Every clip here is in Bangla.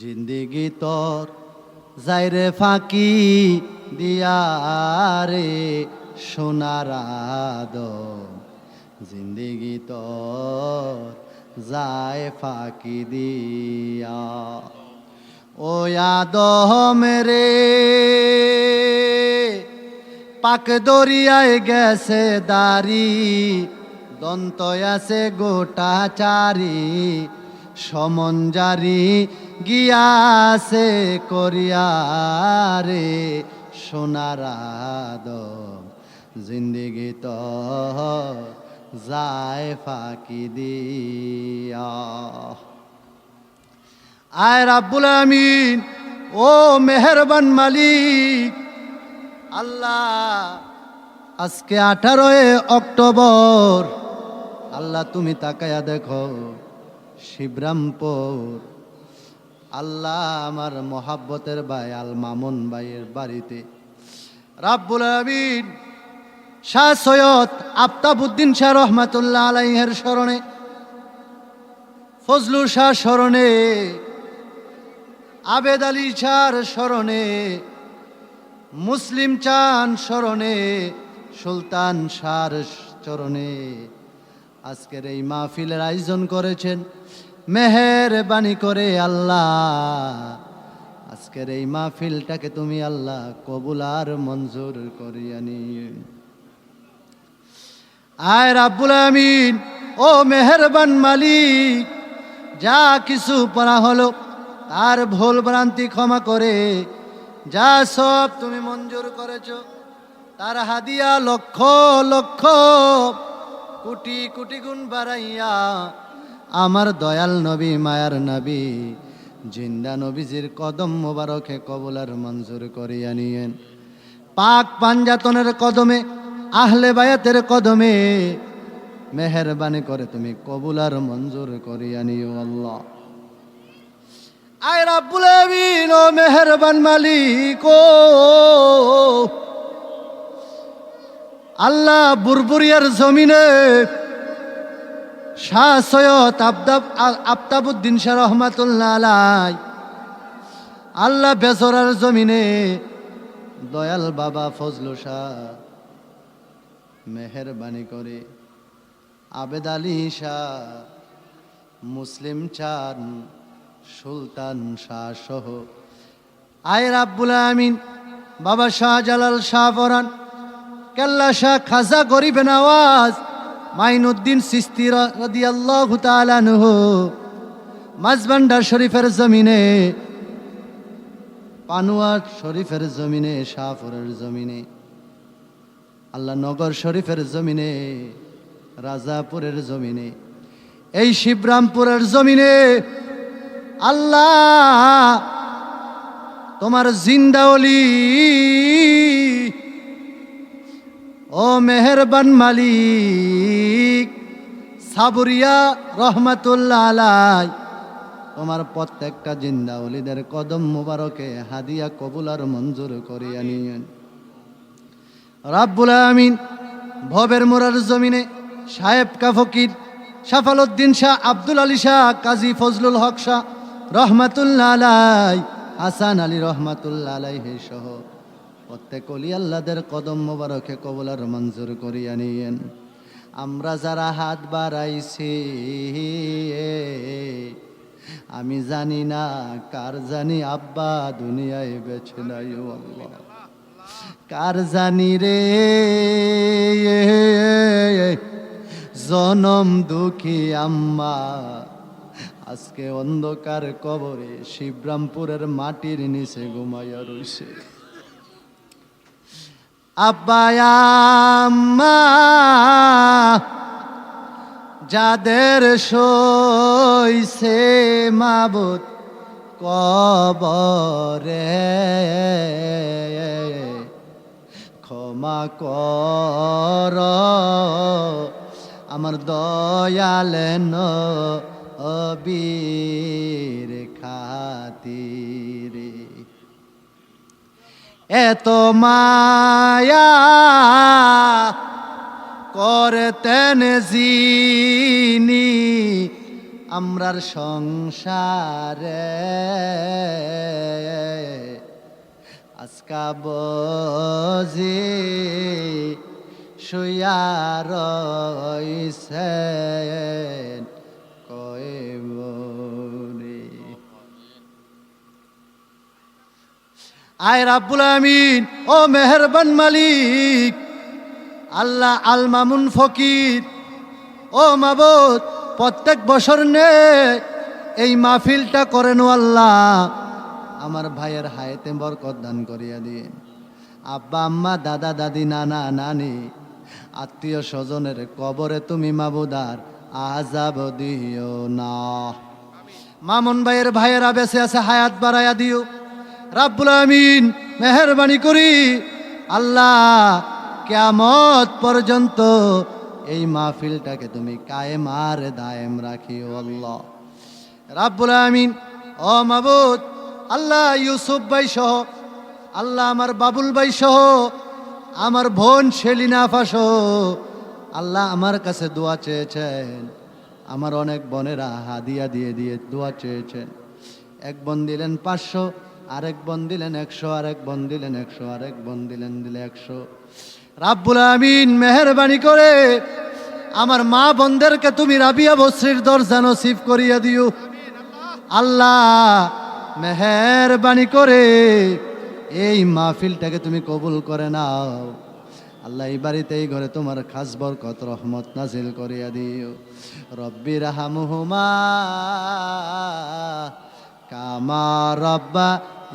জিন্দিগি তোর যাইরে ফাঁকি দিয়ারে সোনার আদম। জিন্দিগি তোর যায় ফাঁকি দিয়া। ও আদম রে, পাক দরিয়ায় গেছে দাড়ি, দন্ত আছে গোটা চারি সমঞ্জারি গিয়াছে করিয়ারে সোনারাদ জিন্দিগি তো যায় ফাঁকি দিয়া। আয় রাব্বুল আমিন ও মেহরবান মালিক। আল্লাহ, আজকে আঠারোই অক্টোবর। আল্লাহ, তুমি তাকায়া দেখো শিবরামপুর। আল্লাহ আমার মহাব্বতের ভাই, আল মামুন ভাইয়ের বাড়িতে। রাব্বুল আমিন শাহ সৈয়দ আফতাবুদ্দিন শাহ রহমাতুল্লাহ আলাইহের স্মরণে ফজলু শাহ স্মরণে, আবেদ আলী শাহর স্মরণে, মুসলিম চান স্মরণে, সুলতান শাহর চরণে আজকের এই মাহফিলের আয়োজন করেছেন মেহেরবানি করে আল্লাহ। আজকের এই মাহফিলটাকে তুমি আল্লাহ কবুল আর মঞ্জুর করিয়া নিয়ে আয় রাব্বুল আমিন, ও মেহেরবান মালিক, যা কিছু পড়া হলো তার ভুল ভ্রান্তি ক্ষমা করে, যা সব তুমি মঞ্জুর করেছ, তার হাদিয়া লক্ষ লক্ষ কোটি কোটি গুণ বাড়াইয়া আমার দয়াল নবী, মায়ার নবী, জিন্দা নবীজির কদম মোবারকে কবলার মঞ্জুর করিয়া নিয়েন। পাক পাঞ্জাতনের কদমে, আহলে বায়াতের কদমে মেহরবানি করে তুমি কবুলার মঞ্জুর করিয়া নিও আল্লাহ। আয় রাব্বুল ও মেহরবান মালিক, ও আল্লাহ বুরবুরিয়ার জমিনে শাহ সৈয়দ আবদাব আফতাবুদ্দিন শাহ রহমাতুল্লাহ আলাই আল্লাহ বেসরার জমিনে দয়াল বাবা ফজলু শাহ মেহরবানি করে। আবেদ আলী শাহ, মুসলিম চান, সুলতান শাহ সহ। আয় আব্বুল আমিন বাবা শাহজালাল শাহ ফরান কেল্লা শাহ খাজা গরিব নওয়াজ মাইনুদ্দিন সিস্তি মাঝবান্ডার শরীফের জমিনে পানুয়ার শরীফের জমিনে, শাহপুরের জমিনে, আল্লাহ নগর শরীফের জমিনে, রাজাপুরের জমিনে, এই শিবরামপুরের জমিনে আল্লাহ তোমার জিন্দাওলি ও মেহরবান মালিক সাবুরিয়া রহমাতুল্লাহ আলাই তোমার প্রত্যেকটা জিন্দাউলিদের কদম মুবারকে হাদিয়া কবুলার মঞ্জুর করিয়া নিয়েন। রাব্বুল আমিন ভবের মোরার জমিনে সাহেব কা ফকির শাফালউদ্দিন শাহ আব্দুল আলী শাহ কাজী ফজলুল হক শাহ রহমাতুল্লাহ আলাই হাসান আলী রহমাতুল্লাহ আলাইহি সহ প্রত্যেক অলি আল্লাদের কদম মোবারকে কবলার মঞ্জুর করিয়া নিয়েন। আমরা যারা হাত বাড়াইছি, আমি জানি না কার জানি আব্বা দুনিয়ায় বেছে নাই কার জানি রে, জনম দুঃখী আম্মা। আজকে অন্ধকার কবরে শিবরামপুরের মাটির নিচে ঘুমাইয়া রইছে। আব্বা আম্মা যাদের সইছে মাবুদ কবরে ক্ষমা কর। আমার দয়াল নবীর খাতিরে। এত মায়া করতেন জিনি আমরার সংসারে। আজকা বজি শুয়া রইছেন আয় রাব্বুল আমিন, ও মেহরবান মালিক। আল্লাহ আল মামুন ফকির। ও মাবুদ, প্রত্যেক বছর নে এই মাহফিলটা করেন আল্লাহ। আমার ভাইয়ের হায়াতে বরকত দান করিয়া দিন। আব্বা, আম্মা, দাদা, দাদি, নানা, নানি, আত্মীয় স্বজনের কবরে তুমি মাবুদার আজাব দিও না। মামুন ভাইয়ের ভাইয়েরা বেঁচে আছে, হায়াত বাড়াইয়া দিও। রাব্বুল আমিন মেহরবানি করি। আল্লাহ কেয়ামত পর্যন্ত এই মাহফিলটাকে তুমি কায়েম আর দায়েম রাখিও আল্লাহ। রাব্বুল আমিন ও মাবুদ, আল্লাহ ইউসুফ ভাই সহ, আল্লাহ আমার বাবুল ভাই সহ, আমার বোন শেলিনা আফা সহ, আল্লাহ আমার কাছে দোয়া চেয়েছেন। আমার অনেক বোনেরা হাদিয়া দিয়ে দিয়ে দোয়া চেয়েছেন। এক বোন দিলেন পাঁচশো আরেক বোন দিলেন একশো, আরেক বোন দিলেন একশো, আরেক বোন দিলেন দিলে একশো। রাব্বুল আমিন মেহরবানি করে আমার মা বোনদেরকে তুমি রাবিয়া বশ্রীর দরজা নসিব করিয়া দিও। আল্লাহ মেহরবানি করে এই মাহফিলটাকে তুমি কবুল করে নাও। আল্লাহ এই বাড়িতে, এই ঘরে তোমার খাস বরকত, রহমত নাজিল করিয়া দিও। রব্বি রাহামুহুমা কামা রব্বা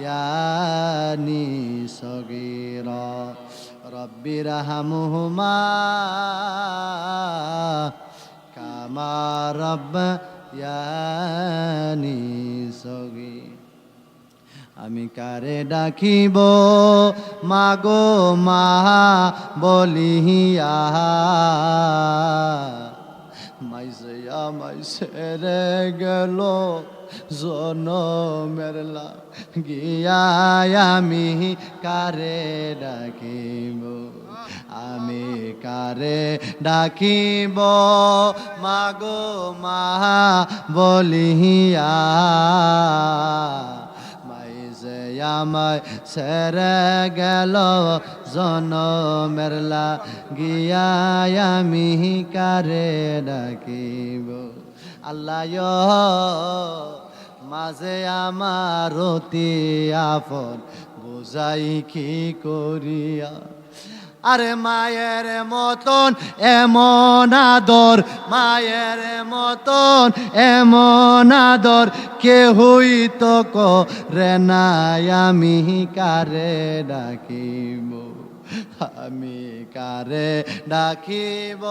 ইয়ানি সগীরা। রব্বি রাহামুহুমা কামা রব্বা ইয়ানি সগীরা। আমি কারে ডাকিব? মাগো মা বলিয়া মাইসে সেরে গেল। জনমের গিয়া আমি কারে ডাকিব? আমি কারে ডাকিব? মাগো মা বলিয়া আমায় সেরে গেল জনমের গিয়া আমি কারে ডাকিব? আল্লাহ, মাঝে আমার অতি আপন, বুঝাই কি করিয়া আরে মায়ের মতন এমন আদর, মায়ের মতন এমন আদর, কেহই তো করে নাই আমি কারে ডাকিব, আমি কারে ডাকিব।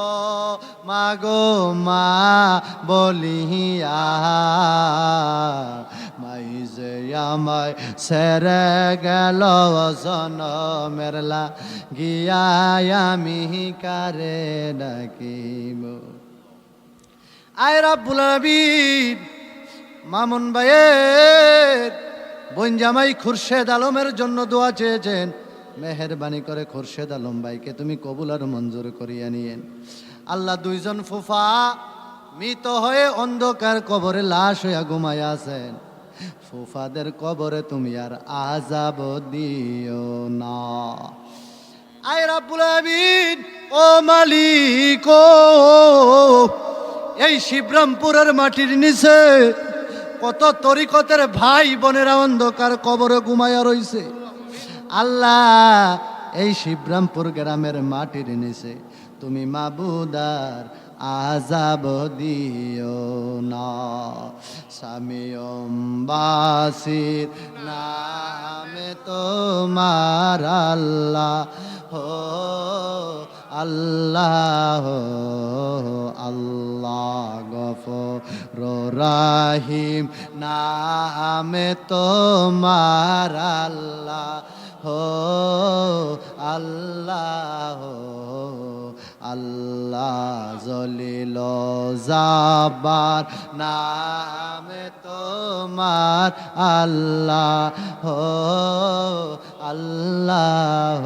মাগো মা বলিয়া মাইজে আমায় সেরে গেল জনমেরলা গিয়া আমি কারে ডাকিব। আয় রাব্বুল মামুন ভাইয়ের বোন জামাই খুরশেদ আলমের জন্য দোয়া চেয়েছেন। মেহরবানি করে খুরশেদ আলম ভাইকে তুমি কবুল আর মঞ্জুর করিয়া নিয়েন। আল্লাহ দুইজন ফুফা, মৃত হয়ে অন্ধকার কবরে লাশ হইয়া ঘুমাইয়া আছেন ফুফাদের কবরে তুমি আর আজাব দিও না। আয় রাব্বুল আমিন, ও মালিক এই শিবরামপুরের মাটির নিচে কত তরিকতের ভাই বোনেরা অন্ধকার কবরে ঘুমায়া রইছে। আল্লাহ, এই শিবরামপুর গ্রামের মাটির নিচে তুমি মাবুদার আজাব দিও না। স্বামীবাসীর নামে তোমার আল্লাহ, হো আল্লাহ আল্লাহ গফ রাহিম নামে তোমার আল্লাহ, হো আল্লাহ আল্লাহ জলিল যাবার নামে তোমার আল্লাহ হো, আল্লাহ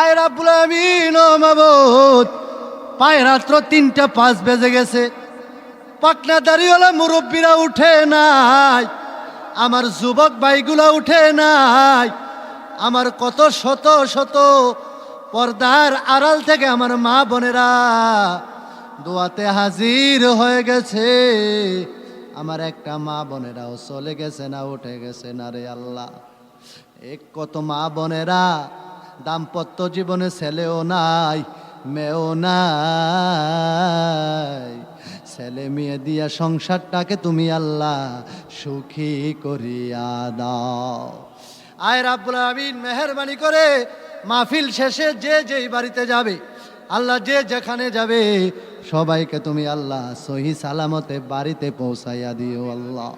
আয় রাব্বুল আমিন পায় রাত্র তিনটা পাঁচ বেজে গেছে। পাকনা দাঁড়িয়েলা মুরব্বীরা উঠে নাই। আমার যুবক ভাইগুলা উঠে নাই। আমার কত শত শত পর্দার আড়াল থেকে আমার মা বোনেরা দোয়াতে হাজির হয়ে গেছে। আমার একটা মা বোনেরাও চলে গেছে না, উঠে গেছে না রে আল্লাহ। এক কত মা বোনেরা, দাম্পত্য জীবনে ছেলেও নাই, মেয়েও নাই। ছেলে মেয়ে দিয়া সংসারটাকে তুমি আল্লাহ সুখী করিয়া দাও। আয় রাব্বুল আমিন মেহরবানি করে মাহফিল শেষে যে যেই বাড়িতে যাবে, আল্লাহ যে যেখানে যাবে, সবাইকে তুমি আল্লাহ সহি সালামতে বাড়িতে পৌঁছাইয়া দিও আল্লাহ।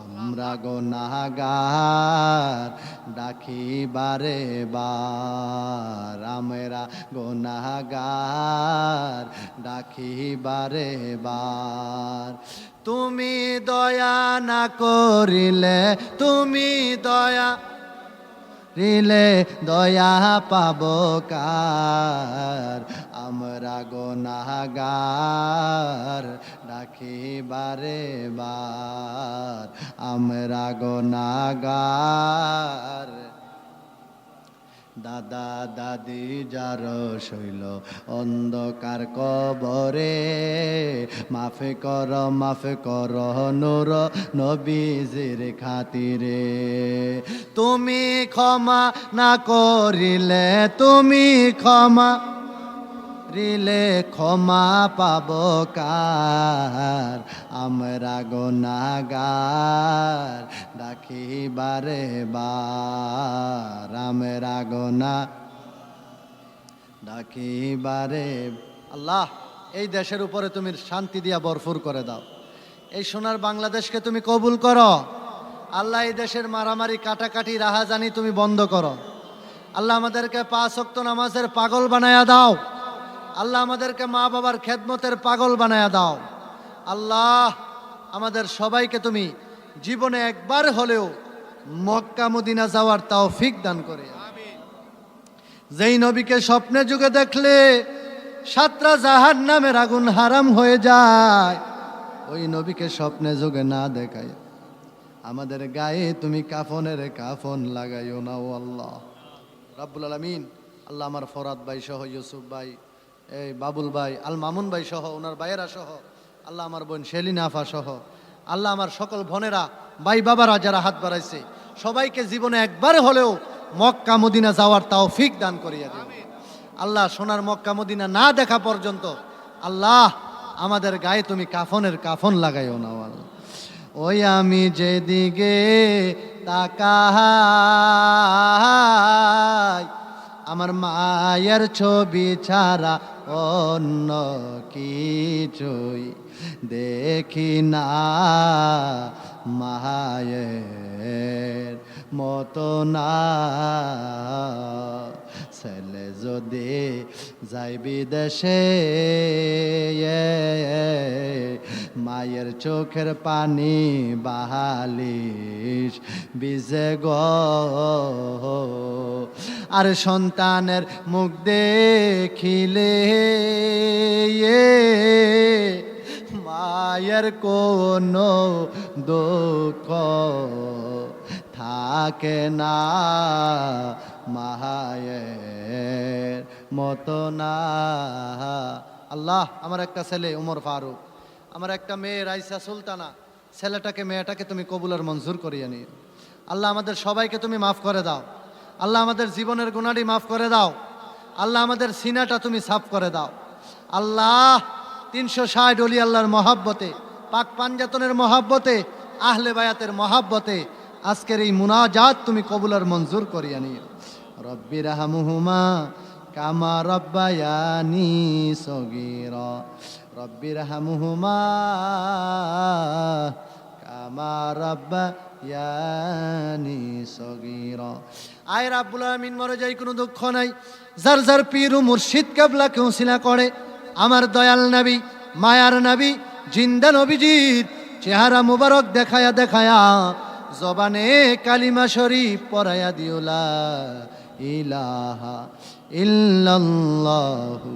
আমরা গো গোনাগার ডাকি বারে। বার আমরা গোনাগার ডাকি বারে বার। তুমি দয়া না করিলে, তুমি দয়া রিলে দয়া পাব কার? আমরা গোনাগার ডাকি বারে বার। আমরা গোনাগার দাদা, দাদি যার শৈল অন্ধকার কবরে। মাফে কর মাফে কর নূর নবীজির খাতিরে। তুমি ক্ষমা না করিলে, তুমি ক্ষমা রিলে ক্ষমা পাব কার? আমরা গোনাগার ডাকি বারে। বার আমরা গোনা ডাকি বারে আল্লাহ, এই দেশের উপরে তুমি শান্তি দিয়া ভরপুর করে দাও। এই সোনার বাংলাদেশকে তুমি কবুল করো। আল্লাহ, এই দেশের মারামারি, কাটাকাটি, রাহাজানি তুমি বন্ধ করো। আল্লাহ, আমাদেরকে পাঁচ অক্ত নামাজের পাগল বানায়া দাও। আল্লাহ আমাদেরকে মা বাবার খেদমতের পাগল বানায়া দাও। আল্লাহ আমাদের সবাইকে তুমি জীবনে একবার হলেও মক্কা মদিনা যাওয়ার তাও ফিক দান করে। যেই নবীকে স্বপ্নে যুগে দেখলে সাতরা জাহার নামের আগুন হারাম হয়ে যায়, ওই নবীকে স্বপ্নে যুগে না দেখায়। আমাদের গায়ে তুমি কাফনের কাফন লাগাইও না ও আল্লাহ। রাব্বুল আলমিন, আল্লাহ আমার ফরাদ ভাই সহ ইউসুফ ভাই এই বাবুল ভাই আল মামুন ভাই সহ ওনার ভাইয়েরা সহ আল্লাহ আমার বোন শেলিনা আফা সহ আল্লাহ আমার সকল বোনেরা ভাই বাবারা যারা হাত বাড়াইছে সবাইকে জীবনে একবার হলেও মক্কা মদিনা যাওয়ার তাও ফিক দান করিয়া দিও আল্লাহ সোনার মক্কা মদিনা না দেখা পর্যন্ত আল্লাহ আমাদের গায়ে তুমি কাফনের কাফন লাগাইও না আল্লাহ। ওই আমি যেদিকে তাকাই আমার মায়ের ছবি ছাড়া অন্য কিছুই দেখি না। মায়ের মতো না। ছেলে যদি যাই বিদেশে মায়ের চোখের পানি বাহালিস, বিজে গ। আর সন্তানের মুখ দেখিলে, মায়ের কোনো দুঃখ থাকে না। মায়ের মতো না। আল্লাহ, আমার একটা ছেলে, উমর ফারুক। আমার একটা মেয়ে, রাইসা সুলতানা। ছেলেটাকে, মেয়েটাকে তুমি কবুলের মঞ্জুর করিয়ে নিও। আল্লাহ, আমাদের সবাইকে তুমি মাফ করে দাও। আল্লাহ, আমাদের জীবনের গুণাটি মাফ করে দাও। আল্লাহ, আমাদের সিনাটা তুমি সাফ করে দাও। আল্লাহ, তিনশো ষাট অলি আল্লাহর মহাব্বতে, পাক পাঞ্জাতনের মহাব্বতে, আহলে বায়াতের মহাব্বতে, আজকের এই মুনাজাত তুমি কবুলার মঞ্জুর করিয়া নিও। রব্বি রাহামুহুমা কামা রব্বায়ানি সগীরা। রব্বির হামুহুমা কামা রব্বা ইয়ানি সগীর। আয় রাব্বুল আলামিন, মরে যাই, কোনো দুঃখ নাই। যার যার পীর মুর্শিদ কাবলা কেউ সিলা করে, আমার দয়াল নবী, মায়ার নবী, জিন্দা নবীজির চেহারা মুবারক দেখায়া দেখায়া জবানে কালিমা শরীফ পড়ায়া দিওলা ইলাহা ইল্লাল্লাহু